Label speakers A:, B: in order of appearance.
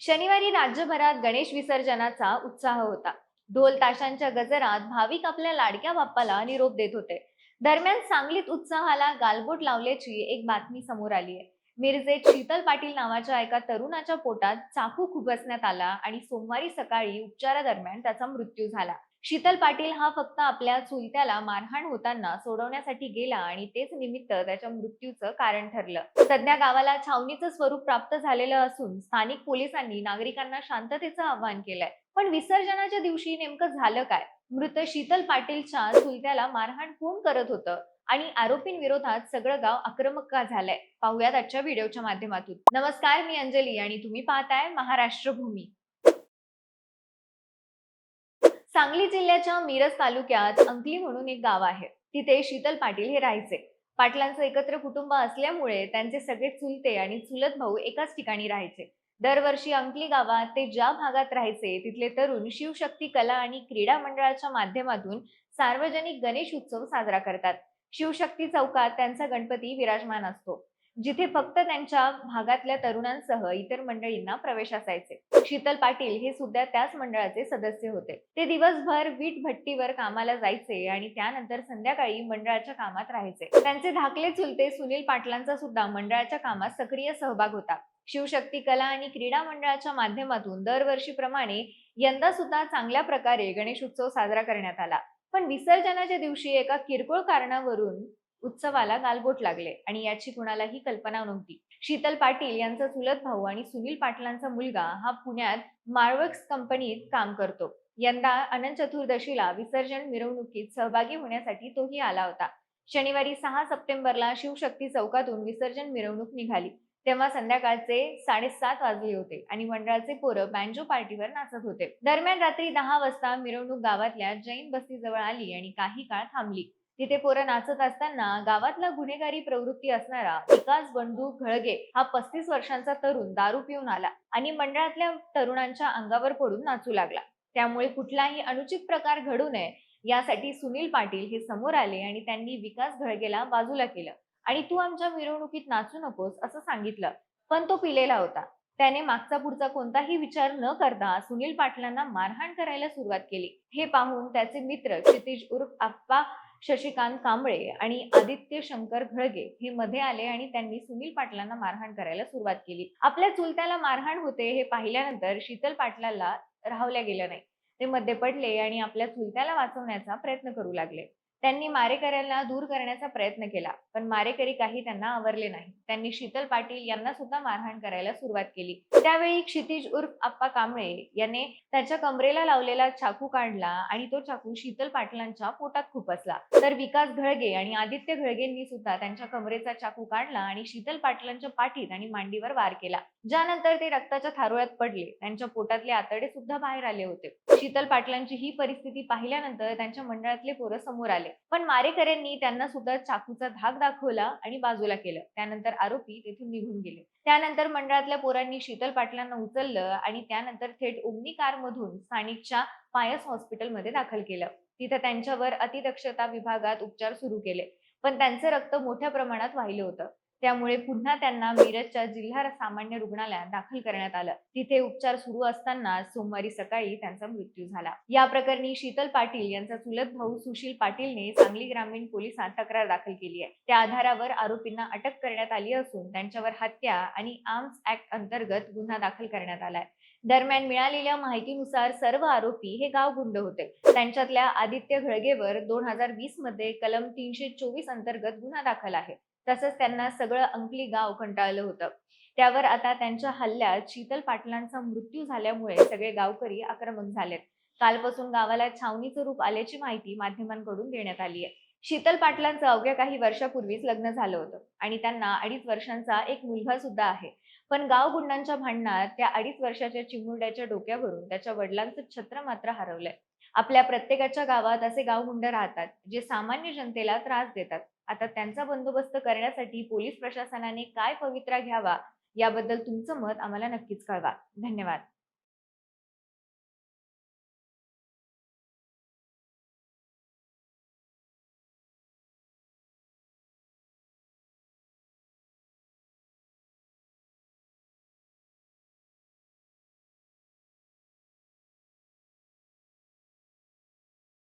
A: शनिवारी राज्यभरात गणेश विसर्जनाचा उत्साह होता. ढोल ताशांच्या गजरात भाविक आपल्या लाडक्या बाप्पाला निरोप देत होते. दरम्यान सांगलीत उत्साहाला गालबोट लावल्याची एक बातमी समोर आली आहे. मिरजेत शीतल पाटील नावाच्या एका तरुणाच्या पोटात चाकू खुपसण्यात आला आणि सोमवारी सकाळी उपचारादरम्यान त्याचा मृत्यू झाला. शीतल पाटील हा फक्त आपल्या चुलत्याला मारहाण होताना सोडवण्यासाठी गेला आणि तेच निमित्त त्याच्या मृत्यूचं कारण ठरलं. सध्या गावाला छावणीचं स्वरूप प्राप्त झालेलं असून स्थानिक पोलिसांनी नागरिकांना शांततेचं आवाहन केलंय. पण विसर्जनाच्या दिवशी नेमकं झालं काय? मृत शीतल पाटीलच्या चुलत्याला मारहाण कोण करत होतं? आणि आरोपींविरोधात सगळं गाव आक्रमक का झालंय? पाहूयात आजच्या व्हिडिओच्या माध्यमातून. नमस्कार मी अंजली आणि तुम्ही पाहताय महाराष्ट्र भूमी सांगली जिल्ह्याच्या मिरज तालुक्यात अंकली म्हणून एक गाव आहे. तिथे शीतल पाटील हे राहायचे. पाटलांचं एकत्र कुटुंब असल्यामुळे त्यांचे सगळे चुलते आणि चुलत भाऊ एकाच ठिकाणी राहायचे. दरवर्षी अंकली गावात ते ज्या भागात राहायचे तिथले तरुण शिवशक्ती कला आणि क्रीडा मंडळाच्या माध्यमातून सार्वजनिक गणेश उत्सव साजरा करतात. शिवशक्ती चौकात त्यांचा गणपती विराजमान असतो जिथे फक्त त्यांच्या भागातल्या तरुणांसह इतर मंडळींना प्रवेश असायचे. शीतल पाटील हे सुद्धा त्याच मंडळाचे सदस्य होते. ते दिवसभर वीट भट्टीवर कामाला जायचे आणि त्यानंतर संध्याकाळी मंडळाच्या कामात राहायचे. त्यांचे धाकले चुलते सुनील पाटलांचा सुद्धा मंडळाच्या कामात सक्रिय सहभाग होता. शिवशक्ती कला आणि क्रीडा मंडळाच्या माध्यमातून दरवर्षीप्रमाणे यंदा सुद्धा चांगल्या प्रकारे गणेशोत्सव साजरा करण्यात आला. पण विसर्जनाच्या दिवशी एका किरकोळ कारणावरून उत्सवाला गालबोट लागले आणि याची कुणालाही कल्पना नव्हती. शीतल पाटील यांचा चुलत भाऊ आणि सुनील पाटलांचा मुलगा हा पुण्यात मार्वक्स कंपनीत काम करतो. यंदा अनंत चतुर्दशीला विसर्जन मिरवणुकीत सहभागी होण्यासाठी तोही आला होता. शनिवारी सहा सप्टेंबरला शिवशक्ती चौकातून विसर्जन मिरवणूक निघाली. तेव्हा संध्याकाळचे साडेसात वाजले होते आणि मंडळाचे पोरं बँजो पार्टीवर नाचत होते. दरम्यान रात्री दहा वाजता मिरवणूक गावातल्या जैन बस्तीजवळ आली आणि काही काळ थांबली. तिथे पोरं नाचत असताना गावातला गुन्हेगारी प्रवृत्ती असणारा विकास बंडू घळगे हा पस्तीस वर्षांचा तरुण दारू पिऊन आला आणि मंडळातल्या तरुणांच्या अंगावर पडून नाचू लागला. त्यामुळे कुठलाही अनुचित प्रकार घडू नये यासाठी सुनील पाटील हे समोर आले आणि त्यांनी विकास घळगेला बाजूला केलं. आणि तू आमच्या मिरवणुकीत नाचू नकोस असं सांगितलं. पण तो पिलेला होता. त्याने मागचा पुढचा कोणताही विचार न करता सुनील पाटलांना मारहाण करायला सुरुवात केली. हे पाहून त्याचे मित्र क्षितिज उर्फ आप्पा शशिकांत कांबळे आणि आदित्य शंकर घळगे हे मध्ये आले आणि त्यांनी सुनील पाटलांना मारहाण करायला सुरुवात केली. आपल्या चुलत्याला मारहाण होते हे पाहिल्यानंतर शीतल पाटलाला राहवल्या गेलं नाही. ते मध्ये पडले आणि आपल्या चुलत्याला वाचवण्याचा प्रयत्न करू लागले. त्यांनी मारेकऱ्यांना दूर करण्याचा प्रयत्न केला पण मारेकरी काही त्यांना आवरले नाही. त्यांनी शीतल पाटील यांना सुद्धा मारहाण करायला सुरुवात केली. त्यावेळी क्षितिज उर्फ आप्पा कांबळे याने त्याच्या कमरेला लावलेला चाकू काढला आणि तो चाकू शीतल पाटलांच्या पोटात खुपसला तर विकास घळगे आणि आदित्य घळगेंनी सुद्धा त्यांच्या कमरेचा चाकू काढला आणि शीतल पाटलांच्या पाठीत आणि मांडीवर वार केला. ज्यानंतर ते रक्ताच्या थारोळ्यात पडले. त्यांच्या पोटातले आतडे सुद्धा बाहेर आले होते. शीतल पाटलांची ही परिस्थिती पाहिल्यानंतर त्यांच्या मंडळातले पोरं समोर आले. पण मारेकऱ्यांनी त्यांना सुद्धा चाकूचा धाक दाखवला आणि बाजूला केलं. त्यानंतर आरोपी तेथून निघून गेले. त्यानंतर मंडळातल्या पोरांनी शीतल पाटलांना उचललं आणि त्यानंतर थेट ओमनी कार मधून स्थानिकच्या पायस हॉस्पिटलमध्ये दाखल केलं. तिथे त्यांच्यावर अतिदक्षता विभागात उपचार सुरू केले. पण त्यांचं रक्त मोठ्या प्रमाणात वाहिलं होतं. त्यामुळे पुन्हा त्यांना मिरजच्या जिल्हा सामान्य रुग्णालयात दाखल करण्यात आलं. तिथे उपचार सुरू असताना सोमवारी सकाळी त्यांचा मृत्यू झाला. या प्रकरणी शीतल पाटील यांचा चुलत भाऊ सुशील पाटीलने सांगली ग्रामीण पोलिसात तक्रार दाखल केली आहे. त्या आधारावर आरोपींना अटक करण्यात आली असून त्यांच्यावर हत्या आणि आर्म्स ऍक्ट अंतर्गत गुन्हा दाखल करण्यात आलाय. दरम्यान मिळालेल्या माहितीनुसार सर्व आरोपी हे गाव गुंड होते. त्यांच्यातल्या आदित्य घळगेवर दोन हजार वीसमध्ये कलम तीनशे चोवीस अंतर्गत गुन्हा दाखल आहे. तसंच त्यांना सगळं अंकली गाव कंटाळलं होतं. त्यावर आता त्यांच्या हल्ल्यात शीतल पाटलांचा मृत्यू झाल्यामुळे सगळे गावकरी आक्रमक झालेत. कालपासून गावाला छावणीचं रूप आल्याची माहिती माध्यमांकडून देण्यात आली आहे शीतल पाटलांचं अवघ्या काही वर्षापूर्वीच लग्न झालं होतं आणि त्यांना अडीच वर्षांचा एक मुलगा सुद्धा आहे. पण गाव गुंडांच्या भांडणात त्या अडीच वर्षाच्या चिमुरड्याच्या डोक्यावरून त्याच्या वडिलांचं छत्र मात्र हरवलंय. आपल्या प्रत्येकाच्या गावात असे गावगुंड राहतात जे सामान्य जनतेला त्रास देतात. आता त्यांचा बंदोबस्त करण्यासाठी पोलीस प्रशासनाने काय पवित्रा घ्यावा याबद्दल तुमचं मत आम्हाला नक्कीच कळवा. धन्यवाद.